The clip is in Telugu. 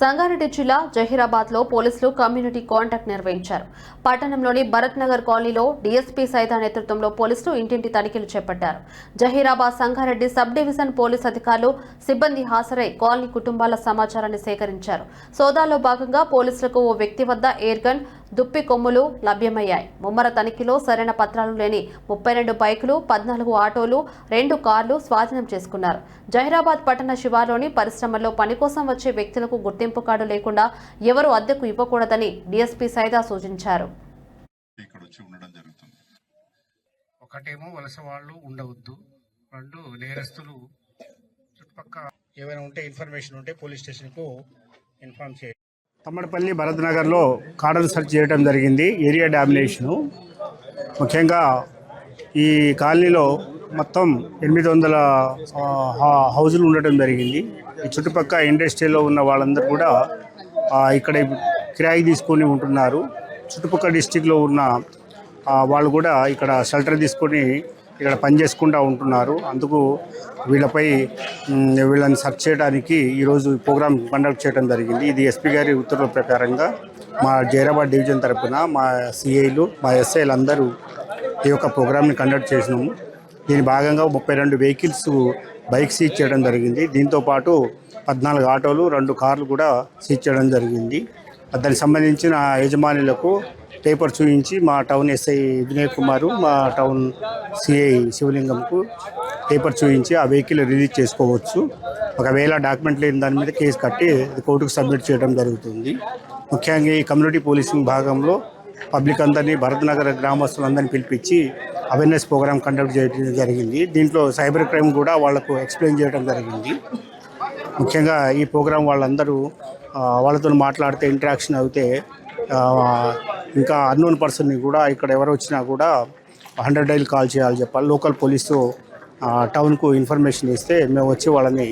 సంగారెడ్డి జిల్లా జహీరాబాద్లో పోలీసులు కమ్యూనిటీ కాంటాక్ట్ నిర్వహించారు. పట్టణంలోని భరత్ నగర్ కాలనీలో డీఎస్పీ సైదా నేతృత్వంలో పోలీసులు ఇంటింటి తనిఖీలు చేపట్టారు. Zaheerabad Sangareddy sub division police అధికారులు సిబ్బంది హాజరై కాలనీ కుటుంబాల సమాచారాన్ని సేకరించారు. సోదాలో భాగంగా పోలీసులకు ఓ వ్యక్తి వద్ద ఎయిర్ గన్ దుప్పి కొమ్ములు లభ్యమయ్యాయి. ముమ్మర తనిఖీలో సరైన పత్రాలు లేని ముప్పై రెండు బైకులు పద్నాలుగు ఆటోలు రెండు కార్లు స్వాధీనం చేసుకున్నారు. జహీరాబాద్ పట్టణ శివార్లోని పరిశ్రమల్లో పని కోసం వచ్చే వ్యక్తులకు గుర్తింపు కార్డు లేకుండా ఎవరూ అద్దెకు ఇవ్వకూడదని డీఎస్పీ సైదా సూచించారు. ఇక్కడ వచ్చి ఉండడం జరుగుతుంది. ఒకటేమో వలస వాళ్ళు ఉండవద్దు. రెండు నేరస్తులు చుట్టుపక్కల ఏమైనా ఉంటే ఇన్ఫర్మేషన్ ఉంటే పోలీస్ స్టేషన్కు ఇన్ఫార్మ్ చేయాలి తమ్మడపల్లి భరత్ నగర్లో కార్డన్ సెర్చ్ చేయడం జరిగింది ఏరియా డామినేషను. ముఖ్యంగా ఈ కాలనీలో మొత్తం ఎనిమిది వందల హౌజులు ఉండటం జరిగింది. ఈ చుట్టుపక్కల ఇండస్ట్రీలో ఉన్న వాళ్ళందరూ కూడా ఇక్కడ కిరాయి తీసుకొని ఉంటున్నారు. చుట్టుపక్కల డిస్టిక్లో ఉన్న వాళ్ళు కూడా ఇక్కడ షెల్టర్ తీసుకొని ఇక్కడ పనిచేసుకుంటూ ఉంటున్నారు. అందుకు వీళ్ళపై వీళ్ళని సెర్చ్ చేయడానికి ఈరోజు ప్రోగ్రామ్ కండక్ట్ చేయడం జరిగింది. ఇది ఎస్పీ గారి ఉత్తర్వుల ప్రకారంగా మా జైరాబాద్ డివిజన్ తరఫున మా సిఐలు మా ఎస్ఐలు అందరూ ఈ యొక్క ప్రోగ్రామ్ని కండక్ట్ చేసినాము. దీని భాగంగా ముప్పై రెండు వెహికల్స్ బైక్ సీజ్ చేయడం జరిగింది. దీంతోపాటు పద్నాలుగు ఆటోలు రెండు కార్లు కూడా సీజ్ చేయడం జరిగింది. దానికి సంబంధించిన యజమానులకు పేపర్ చూపించి మా టౌన్ ఎస్ఐ వినయ్ కుమారు మా టౌన్ సిఐ శివలింగంకు పేపర్ చూపించి ఆ వెహికల్ రిలీజ్ చేసుకోవచ్చు. ఒకవేళ డాక్యుమెంట్ లేని దాని మీద కేసు కట్టి కోర్టుకు సబ్మిట్ చేయడం జరుగుతుంది. ముఖ్యంగా ఈ కమ్యూనిటీ పోలీసింగ్ భాగంలో పబ్లిక్ అందరినీ భరతనగర గ్రామస్తులందరినీ పిలిపించి అవేర్నెస్ ప్రోగ్రామ్ కండక్ట్ చేయడం జరిగింది. దీంట్లో సైబర్ క్రైమ్ కూడా వాళ్ళకు ఎక్స్ప్లెయిన్ చేయడం జరిగింది. ముఖ్యంగా ఈ ప్రోగ్రాం వాళ్ళందరూ వాళ్ళతో మాట్లాడితే ఇంటరాక్షన్ అయితే ఇంకా అన్నోన్ పర్సన్ని కూడా ఇక్కడ ఎవరు వచ్చినా కూడా హండ్రెడ్ డైల్ కాల్ చేయాలి చెప్పాలి. లోకల్ పోలీసు టౌన్కు ఇన్ఫర్మేషన్ ఇస్తే మేము వచ్చి వాళ్ళని